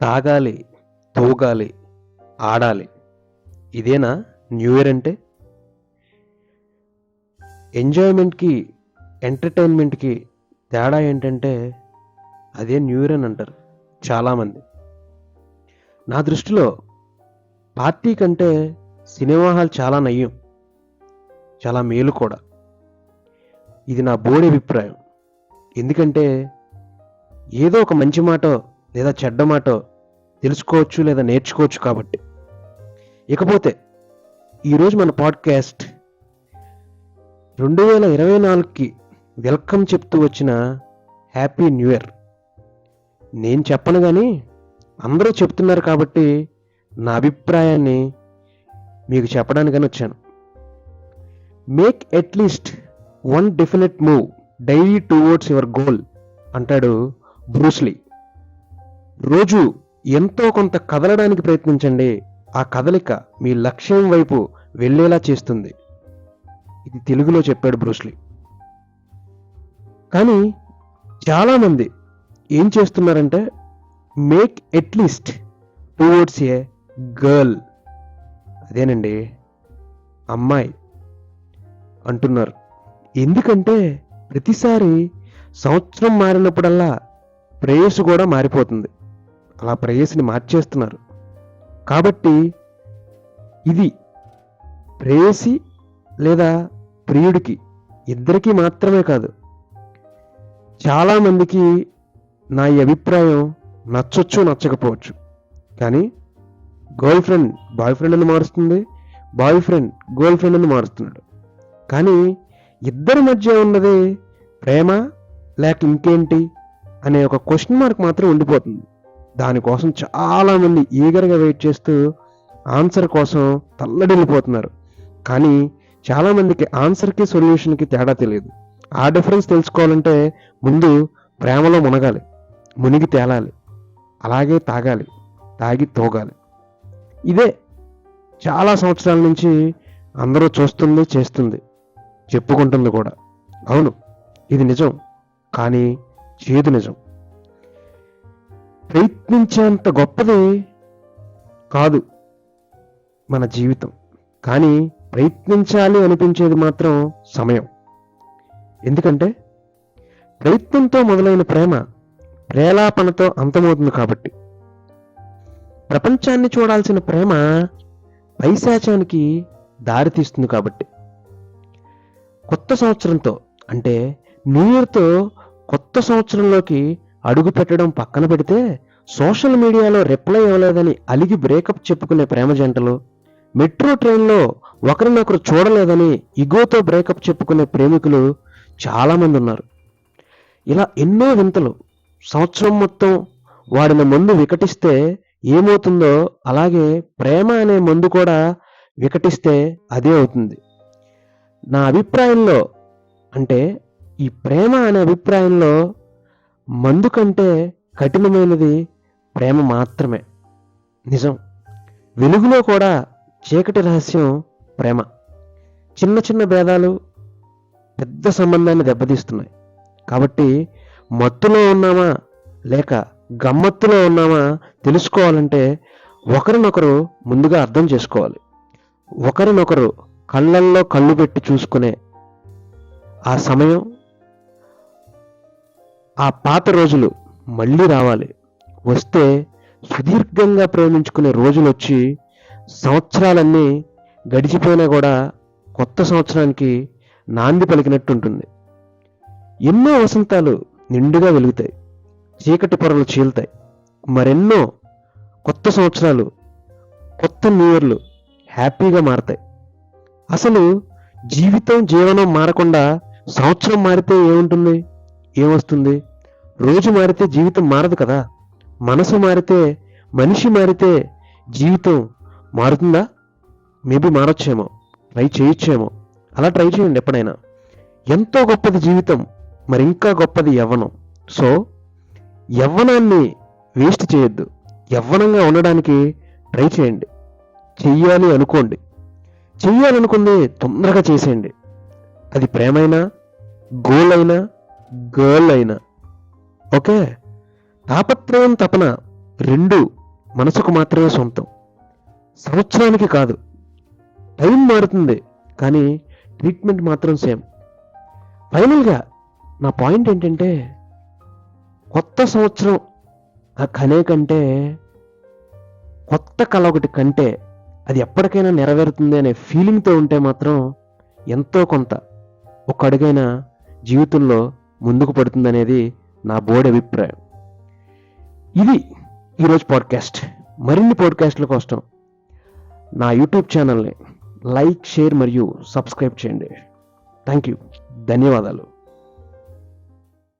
తాగాలి తూగాలి ఆడాలి. ఇదేనా న్యూ ఇయర్ అంటే? ఎంజాయ్మెంట్కి ఎంటర్టైన్మెంట్కి తేడా ఏంటంటే అదే న్యూ ఇయర్ అని అంటారు చాలామంది. నా దృష్టిలో పార్టీ కంటే సినిమా హాల్ చాలా నయ్యం చాలా మేలు కూడా. ఇది నా బోడి అభిప్రాయం. ఎందుకంటే ఏదో ఒక మంచి మాట లేదా చెడ్డ మాటో తెలుసుకోవచ్చు లేదా నేర్చుకోవచ్చు కాబట్టి. ఇకపోతే ఈరోజు మన పాడ్కాస్ట్ రెండు వేల ఇరవై నాలుగుకి వెల్కమ్ చెప్తూ వచ్చిన హ్యాపీ న్యూ ఇయర్. నేను చెప్పను కానీ అందరూ చెప్తున్నారు కాబట్టి నా అభిప్రాయాన్ని మీకు చెప్పడానికని వచ్చాను. Make at least one definite move daily towards your goal అంటాడు బ్రూస్లీ. రోజు ఎంతో కొంత కదలడానికి ప్రయత్నించండి. ఆ కదలిక మీ లక్ష్యం వైపు వెళ్ళేలా చేస్తుంది. ఇది తెలుగులో చెప్పాడు బ్రూస్లీ. కానీ చాలామంది ఏం చేస్తున్నారంటే make at least towards a girl. అదేనండి అమ్మాయి అంటున్నారు. ఎందుకంటే ప్రతిసారి సంవత్సరం మారినప్పుడల్లా ప్రేయస్ కూడా మారిపోతుంది. అలా ప్రేయస్ని మార్చేస్తున్నారు. కాబట్టి ఇది ప్రేయసి లేదా ప్రియుడికి ఇద్దరికీ మాత్రమే కాదు. చాలామందికి నా ఈ అభిప్రాయం నచ్చొచ్చు నచ్చకపోవచ్చు. కానీ గర్ల్ ఫ్రెండ్ బాయ్ ఫ్రెండ్ని మారుస్తుంది బాయ్ ఫ్రెండ్ గర్ల్ ఫ్రెండ్ని మారుస్తున్నాడు. కానీ ఇద్దరి మధ్య ఉన్నది ప్రేమ లేక ఇంకేంటి అనే ఒక క్వశ్చన్ మార్క్ మాత్రం ఉండిపోతుంది. దానికోసం చాలామంది ఈగర్గా వెయిట్ చేస్తూ ఆన్సర్ కోసం తల్లడిల్లిపోతున్నారు. కానీ చాలామందికి ఆన్సర్కి సొల్యూషన్కి తేడా తెలియదు. ఆ డిఫరెన్స్ తెలుసుకోవాలంటే ముందు ప్రేమలో మునగాలి. మునిగి తేలాలి. అలాగే తాగాలి. తాగి తోగాలి. ఇదే చాలా సంవత్సరాల నుంచి అందరూ చూస్తుంది చేస్తుంది చెప్పుకుంటుంది కూడా. అవును ఇది నిజం. కానీ చేదు నిజం. ప్రయత్నించేంత గొప్పది కాదు మన జీవితం. కానీ ప్రయత్నించాలి అనిపించేది మాత్రం సమయం. ఎందుకంటే ప్రయత్నంతో మొదలైన ప్రేమ ప్రేలాపనతో అంతమవుతుంది కాబట్టి. ప్రపంచాన్ని చూడాల్సిన ప్రేమ పైశాచానికి దారితీస్తుంది కాబట్టి. కొత్త సంవత్సరంతో అంటే న్యూ ఇయర్తో కొత్త సంవత్సరంలోకి అడుగు పెట్టడం పక్కన పెడితే సోషల్ మీడియాలో రిప్లై ఇవ్వలేదని అలిగి బ్రేకప్ చెప్పుకునే ప్రేమ జంటలు మెట్రో ట్రైన్లో ఒకరినొకరు చూడలేదని ఇగోతో బ్రేకప్ చెప్పుకునే ప్రేమికులు చాలామంది ఉన్నారు. ఇలా ఎన్నో వింతలు. సంవత్సరం మొత్తం వాడిన మందు వికటిస్తే ఏమవుతుందో అలాగే ప్రేమ అనే మందు కూడా వికటిస్తే అదే అవుతుంది. నా అభిప్రాయంలో అంటే ఈ ప్రేమ అనే అభిప్రాయంలో మందు కంటే కఠినమైనది ప్రేమ మాత్రమే. నిజం. వెలుగులో కూడా చీకటి రహస్యం ప్రేమ. చిన్న చిన్న భేదాలు పెద్ద సంబంధాన్ని దెబ్బతీస్తున్నాయి. కాబట్టి మత్తులో ఉన్నామా లేక గమ్మత్తులో ఉన్నామా తెలుసుకోవాలంటే ఒకరినొకరు ముందుగా అర్థం చేసుకోవాలి. ఒకరినొకరు కళ్ళల్లో కళ్ళు పెట్టి చూసుకునే ఆ సమయం ఆ పాత రోజులు మళ్ళీ రావాలి. వస్తే సుదీర్ఘంగా ప్రేమించుకునే రోజులు వచ్చి సంవత్సరాలన్నీ గడిచిపోయినా కూడా కొత్త సంవత్సరానికి నాంది పలికినట్టు ఉంటుంది ఎన్నో వసంతాలు నిండుగా వెలుగుతాయి. చీకటి పొరలు చీలుతాయి. మరెన్నో కొత్త సంవత్సరాలు కొత్త న్యూ ఇయర్లు హ్యాపీగా మారతాయి. అసలు జీవితం జీవనం మారకుండా సంవత్సరం మారితే ఏముంటుంది? ఏమొస్తుంది? రోజు మారితే జీవితం మారదు కదా. మనసు మారితే మనిషి మారితే జీవితం మారుతుందా? మేబీ మారొచ్చేమో. ట్రై చేయొచ్చేమో. అలా ట్రై చేయండి ఎప్పుడైనా. ఎంతో గొప్పది జీవితం మరి ఇంకా గొప్పది యవ్వనం. సో యవ్వనాన్ని వేస్ట్ చేయొద్దు. యవ్వనంగా ఉండడానికి ట్రై చేయండి. చెయ్యాలి అనుకోండి. చెయ్యాలనుకుంది తొందరగా చేసేయండి. అది ప్రేమైనా గోల్ అయినా గర్ల్ అయినా. ఓకే? తాపత్రయం తపన రెండు మనసుకు మాత్రమే సొంతం. సంవత్సరానికి కాదు టైం మారుతుంది కానీ ట్రీట్మెంట్ మాత్రం సేమ్. ఫైనల్గా నా పాయింట్ ఏంటంటే కొత్త సంవత్సరం ఆ కనే కంటే కొత్త కళ ఒకటి కంటే అది ఎప్పటికైనా నెరవేరుతుంది అనే ఫీలింగ్తో ఉంటే మాత్రం ఎంతో కొంత ఒక అడుగైనా జీవితంలో ముందుకు పడుతుంది అనేది నా బోర్డు అభిప్రాయం. ఇది ఈరోజు పాడ్కాస్ట్ మరిన్ని పాడ్కాస్ట్ల కోసం నా యూట్యూబ్ ఛానల్ని లైక్ షేర్ మరియు సబ్స్క్రైబ్ చేయండి. థ్యాంక్ యూ ధన్యవాదాలు.